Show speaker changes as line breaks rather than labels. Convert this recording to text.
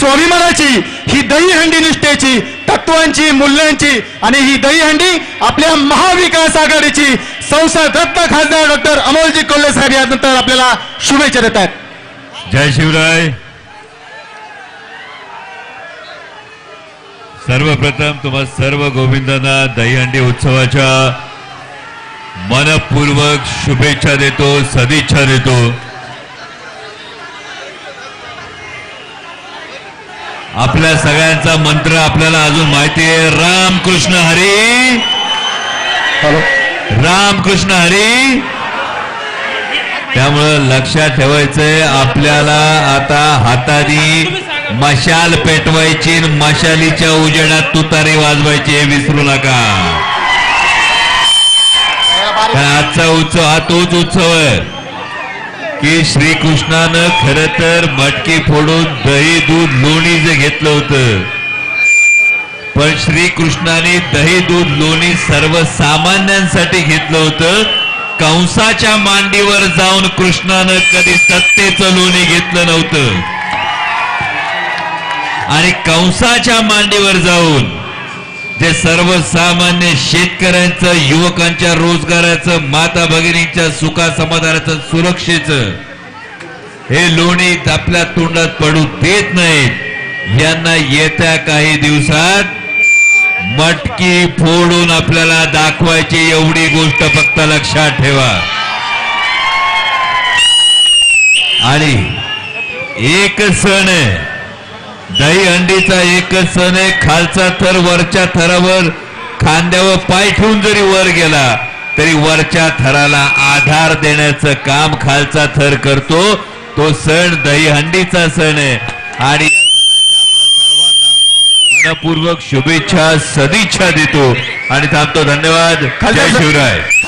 स्वाभिमानाची ही दहीहंडी निष्ठेची तत्वांची मूल्यांची आणि ही दहीहंडी आपल्या महाविकास आघाडीची संसद रत्न खासदार डॉक्टर अमोलजी कोल्हे साहेब यानंतर आपल्याला शुभेच्छा देत आहेत.
जय शिवराय. सर्वप्रथम तुम्हा सर्व गोविंदांना दहीहंडी उत्सवाच्या मनपूर्वक शुभेच्छा देतो सदिच्छा देतो. आपल्या सगळ्यांचा मंत्र आपल्याला अजून माहिती आहे. रामकृष्ण हरी. रामकृष्ण हरी. त्यामुळं लक्षात ठेवायचंय आपल्याला आता हाताने मशाल पेटवायची आणि मशालीच्या उजेडात तुतारी वाजवायची हे विसरू नका. आजचा उत्सव हा तोच उत्सव आहे. की श्रीकृष्णानं खर तर मटकी फोडून दही दूध लोणी जे घेतलं होतं. पण श्रीकृष्णाने दही दूध लोणी सर्वसामान्यांसाठी घेतलं होतं. कंसाच्या मांडीवर जाऊन कृष्णानं कधी सत्तेचं लोणी घेतलं नव्हतं. आणि कंसाच्या मांडीवर जाऊन जे सर्वसामान्य शेतकऱ्यांचं युवकांच्या रोजगाराचं माता भगिनींच्या सुखा समाधानाचं सुरक्षेचं हे लोणी आपल्या तोंडात पडू देत नाहीत. यांना येत्या काही दिवसात मटकी फोडून आपल्याला दाखवायची एवढी गोष्ट फक्त लक्षात ठेवा. आणि एक सण आहे दहीहंडीचा एकच सण आहे खालचा थर वरच्या थरावर खांद्यावर पाय ठेवून जरी वर गेला तरी वरच्या थराला आधार देण्याचं काम खालचा थर करतो. तो सण दहीहंडीचा सण आहे. आणि या सणाच्या आपल्या सर्वांना मनपूर्वक शुभेच्छा सदिच्छा देतो. आणि थांबतो. धन्यवाद. जय शिवराय.